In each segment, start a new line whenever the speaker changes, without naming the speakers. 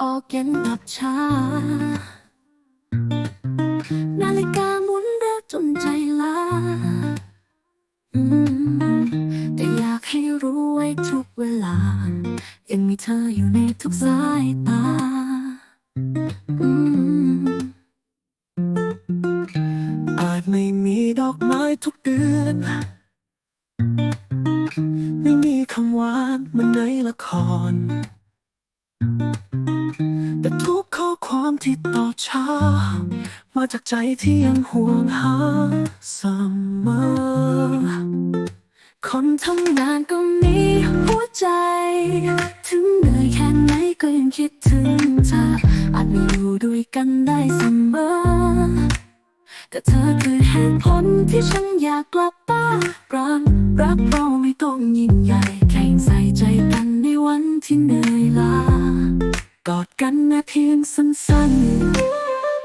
ออกเย็นดับชานาฬิกาหมุนเร็วจนใจล้าอืมแต่อยากให้รู้ไว้ทุกเวลา ยังมีเธออยู่ในทุกสายตาอืมอาจไม่มีดอกไม้ทุกเดือน ไม่มีคำหวานเหมือนในละคร ที่ตอบช้า มาจากใจที่ยังห่วงหาเสมอ คนทำงานก็มีหัวใจ ถึงเหนื่อยแค่ไหนก็ยังคิดถึงเธอ อาจไม่อยู่ด้วยกันได้เสมอ แต่เธอคือเหตุผลที่ฉันอยากกลับบ้านรักรักเราไม่ต้องยิ่ง กันแม้เพียงสั้น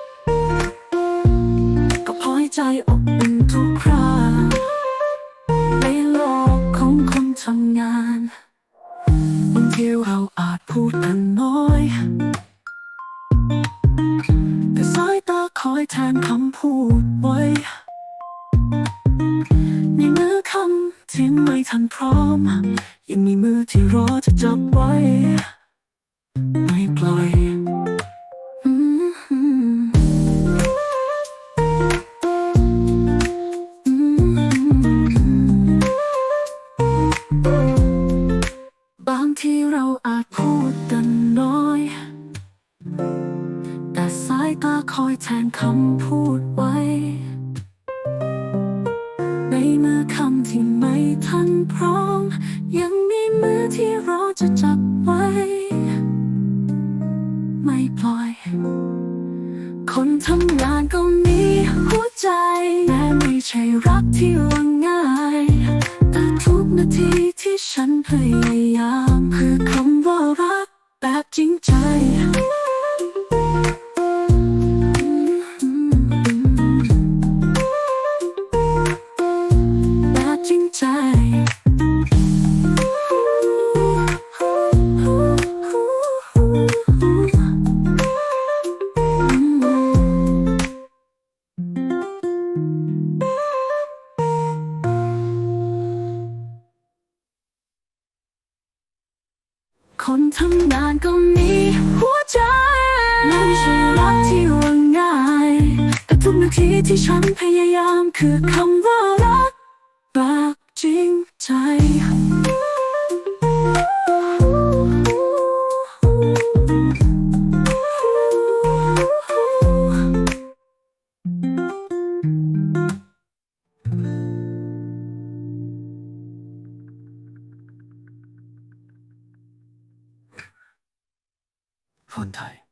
ๆ ก็พอให้ใจอบอุ่นทุกคราในโลกของคนทำงานบางทีเราอาจพูดกันน้อย แต่สายตาคอยแทนคำพูดไว้ในมือคำที่ไม่ทันพร้อม ยังมีมือที่รอจะจับไว้ ไม่ปล่อยบางทีเราอาจพูดกันน้อย แต่สายตาคอยแทนคำพูดไว้ ในมือคำที่ไม่ทันพร้อม ยังมีมือที่รอจะจั ทำงานก็มีหัวใจแม้ไม่ใช่รักที่ว่าง่าย แต่ทุกนาทีที่ฉันพยายามคือคำว่ารักแบบจริงใจแบบจริงใจ คนทำงานก็มีหัวใจและไม่ใช่รักที่ว่าง่ายแต่ทุกนาทีที่ฉันพยายามคือคำว่า คนไทย